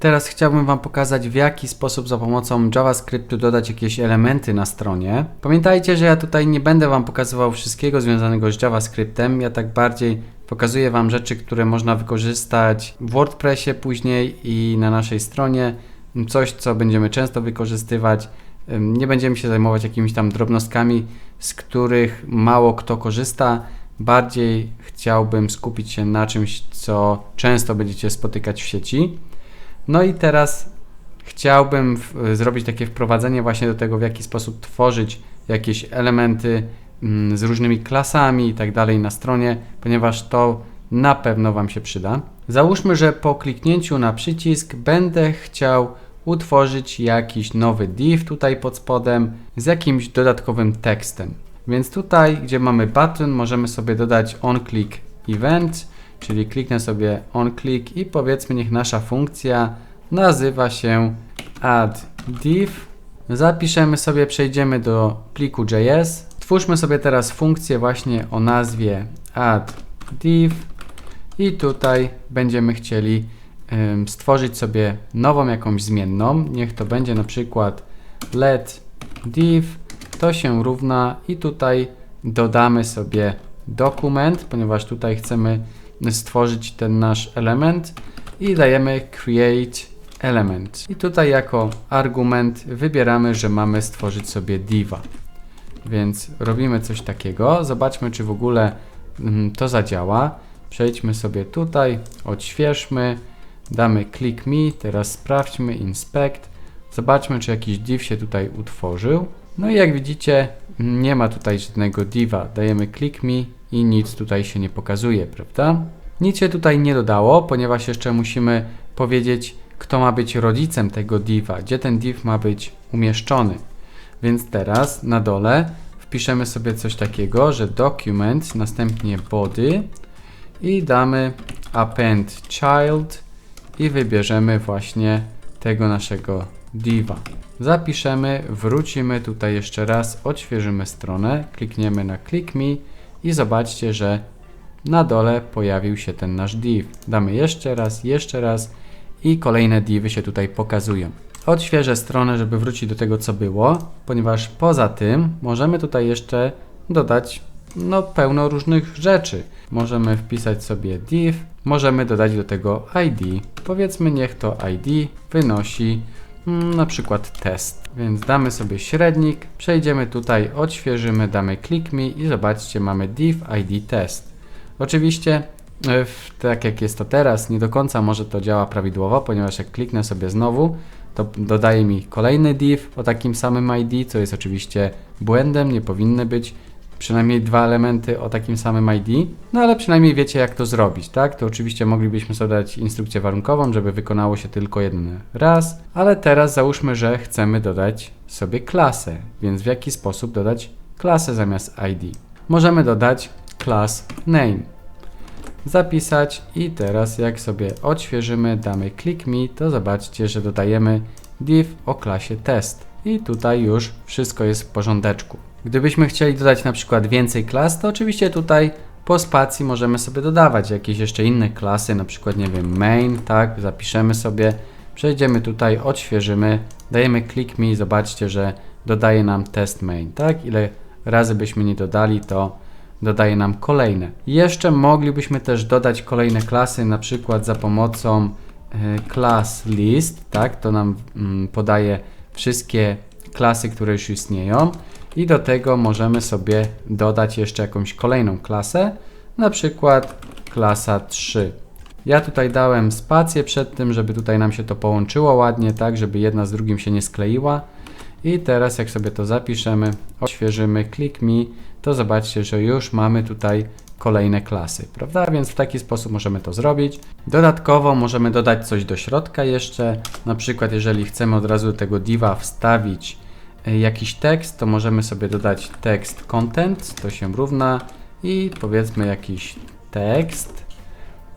Teraz chciałbym Wam pokazać, w jaki sposób za pomocą JavaScriptu dodać jakieś elementy na stronie. Pamiętajcie, że ja tutaj nie będę Wam pokazywał wszystkiego związanego z JavaScriptem. Ja tak bardziej pokazuję Wam rzeczy, które można wykorzystać w WordPressie później i na naszej stronie. Coś, co będziemy często wykorzystywać. Nie będziemy się zajmować jakimiś tam drobnostkami, z których mało kto korzysta. Bardziej chciałbym skupić się na czymś, co często będziecie spotykać w sieci. No i teraz chciałbym w, zrobić takie wprowadzenie właśnie do tego, w jaki sposób tworzyć jakieś elementy mm, z różnymi klasami i tak dalej na stronie, ponieważ to na pewno Wam się przyda. Załóżmy, że po kliknięciu na przycisk będę chciał utworzyć jakiś nowy div tutaj pod spodem z jakimś dodatkowym tekstem. Więc tutaj, gdzie mamy button, możemy sobie dodać onClick event, czyli kliknę sobie onClick i powiedzmy niech nasza funkcja nazywa się add div. Zapiszemy sobie, przejdziemy do pliku JS. Twórzmy sobie teraz funkcję właśnie o nazwie add div i tutaj będziemy chcieli ym, stworzyć sobie nową jakąś zmienną. Niech to będzie na przykład let div to się równa i tutaj dodamy sobie dokument, ponieważ tutaj chcemy stworzyć ten nasz element i dajemy create element. I tutaj jako argument wybieramy, że mamy stworzyć sobie diva. Więc robimy coś takiego. Zobaczmy, czy w ogóle mm, to zadziała. Przejdźmy sobie tutaj, odświeżmy, damy click me, teraz sprawdźmy inspect. Zobaczmy, czy jakiś div się tutaj utworzył. No i jak widzicie, nie ma tutaj żadnego diva. Dajemy click me i nic tutaj się nie pokazuje, prawda? Nic się tutaj nie dodało, ponieważ jeszcze musimy powiedzieć, kto ma być rodzicem tego diva, gdzie ten div ma być umieszczony. Więc teraz na dole wpiszemy sobie coś takiego, że document, następnie body i damy append child i wybierzemy właśnie tego naszego diva. Zapiszemy, wrócimy tutaj jeszcze raz, odświeżymy stronę, klikniemy na click me i zobaczcie, że na dole pojawił się ten nasz div. Damy jeszcze raz, jeszcze raz i kolejne divy się tutaj pokazują. Odświeżę stronę, żeby wrócić do tego, co było, ponieważ poza tym możemy tutaj jeszcze dodać no, pełno różnych rzeczy. Możemy wpisać sobie div, możemy dodać do tego ID. Powiedzmy, niech to ID wynosi na przykład test. Więc damy sobie średnik, przejdziemy tutaj, odświeżymy, damy click me i zobaczcie, mamy div ID test. Oczywiście, e, tak jak jest to teraz, nie do końca może to działa prawidłowo, ponieważ jak kliknę sobie znowu, to dodaje mi kolejny div o takim samym ID, co jest oczywiście błędem, nie powinny być przynajmniej dwa elementy o takim samym ID, no ale przynajmniej wiecie jak to zrobić, tak? To oczywiście moglibyśmy sobie dać instrukcję warunkową, żeby wykonało się tylko jeden raz, ale teraz załóżmy, że chcemy dodać sobie klasę, więc w jaki sposób dodać klasę zamiast ID? Możemy dodać class name zapisać i teraz jak sobie odświeżymy, damy click me, to zobaczcie, że dodajemy div o klasie test i tutaj już wszystko jest w porządeczku. Gdybyśmy chcieli dodać na przykład więcej klas, to oczywiście tutaj po spacji możemy sobie dodawać jakieś jeszcze inne klasy, na przykład nie wiem, main, tak, zapiszemy sobie, przejdziemy tutaj, odświeżymy, dajemy click me i zobaczcie, że dodaje nam test main, tak, ile razy byśmy nie dodali, to dodaje nam kolejne. Jeszcze moglibyśmy też dodać kolejne klasy, na przykład za pomocą y, class list, tak, to nam mm, podaje wszystkie klasy, które już istnieją i do tego możemy sobie dodać jeszcze jakąś kolejną klasę, na przykład klasa 3. Ja tutaj dałem spację przed tym, żeby tutaj nam się to połączyło ładnie, tak, żeby jedna z drugim się nie skleiła. I teraz jak sobie to zapiszemy, odświeżymy, click me, to zobaczcie, że już mamy tutaj kolejne klasy, prawda? Więc w taki sposób możemy to zrobić. Dodatkowo możemy dodać coś do środka jeszcze, na przykład jeżeli chcemy od razu tego diva wstawić jakiś tekst, to możemy sobie dodać tekst content, to się równa i powiedzmy jakiś tekst.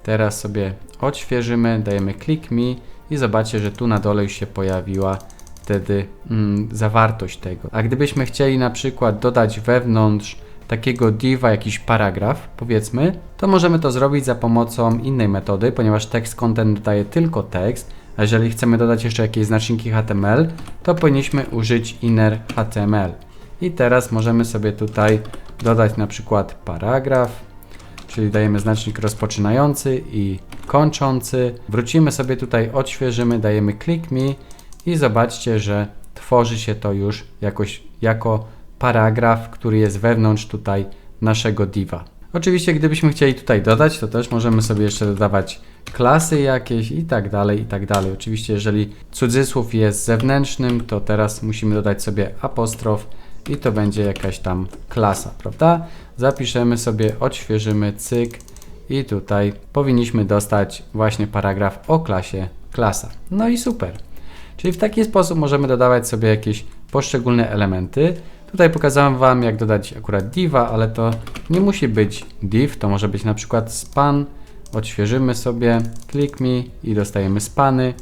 Teraz sobie odświeżymy, dajemy click me i zobaczcie, że tu na dole już się pojawiła wtedy mm, zawartość tego. A gdybyśmy chcieli na przykład dodać wewnątrz takiego diva jakiś paragraf, powiedzmy, to możemy to zrobić za pomocą innej metody, ponieważ text content dodaje tylko tekst, A jeżeli chcemy dodać jeszcze jakieś znaczniki HTML, to powinniśmy użyć inner HTML. I teraz możemy sobie tutaj dodać na przykład paragraf, czyli dajemy znacznik rozpoczynający i kończący. Wrócimy sobie tutaj, odświeżymy, dajemy click me i zobaczcie, że tworzy się to już jakoś jako paragraf, który jest wewnątrz tutaj naszego diva. Oczywiście, gdybyśmy chcieli tutaj dodać, to też możemy sobie jeszcze dodawać klasy jakieś i tak dalej, i tak dalej. Oczywiście, jeżeli cudzysłów jest zewnętrznym, to teraz musimy dodać sobie apostrof i to będzie jakaś tam klasa, prawda? Zapiszemy sobie, odświeżymy, cyk i tutaj powinniśmy dostać właśnie paragraf o klasie klasa. No i super. Czyli w taki sposób możemy dodawać sobie jakieś poszczególne elementy. Tutaj pokazałem Wam, jak dodać akurat diva, ale to nie musi być div, to może być na przykład span. Odświeżymy sobie, click me i dostajemy spany.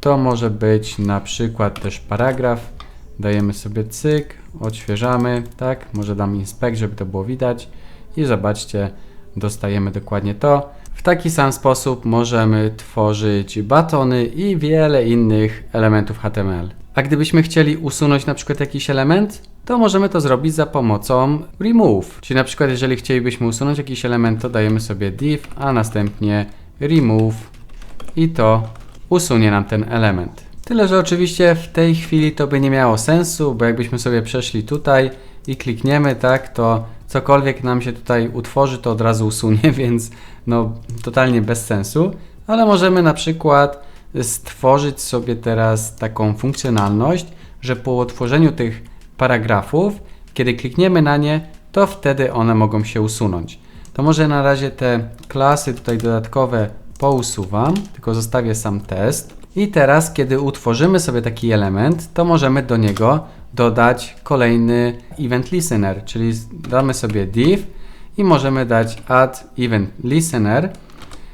To może być na przykład też paragraf. Dajemy sobie cyk, odświeżamy, tak? Może dam inspect, żeby to było widać. I zobaczcie, dostajemy dokładnie to. W taki sam sposób możemy tworzyć batony i wiele innych elementów HTML. A gdybyśmy chcieli usunąć na przykład jakiś element, to możemy to zrobić za pomocą remove. Czyli na przykład jeżeli chcielibyśmy usunąć jakiś element, to dajemy sobie div, a następnie remove i to usunie nam ten element. Tyle, że oczywiście w tej chwili to by nie miało sensu, bo jakbyśmy sobie przeszli tutaj i klikniemy, tak, to cokolwiek nam się tutaj utworzy, to od razu usunie, więc no totalnie bez sensu. Ale możemy na przykład stworzyć sobie teraz taką funkcjonalność, że po otworzeniu tych paragrafów, kiedy klikniemy na nie, to wtedy one mogą się usunąć. To może na razie te klasy tutaj dodatkowe pousuwam, tylko zostawię sam test. I teraz, kiedy utworzymy sobie taki element, to możemy do niego dodać kolejny event listener, czyli damy sobie div i możemy dać add event listener,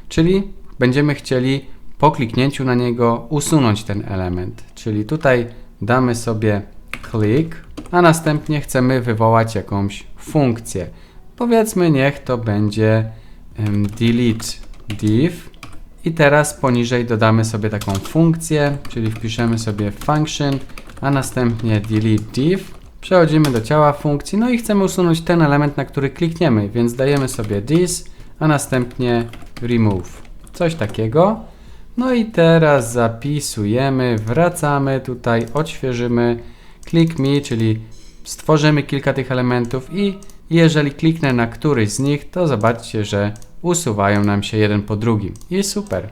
czyli będziemy chcieli po kliknięciu na niego usunąć ten element. Czyli tutaj damy sobie click, a następnie chcemy wywołać jakąś funkcję. Powiedzmy, niech to będzie um, delete div i teraz poniżej dodamy sobie taką funkcję, czyli wpiszemy sobie function, a następnie delete div. Przechodzimy do ciała funkcji, no i chcemy usunąć ten element, na który klikniemy, więc dajemy sobie this, a następnie remove. Coś takiego. No i teraz zapisujemy, wracamy tutaj, odświeżymy, click me, czyli stworzymy kilka tych elementów i jeżeli kliknę na któryś z nich, to zobaczcie, że usuwają nam się jeden po drugim. I super.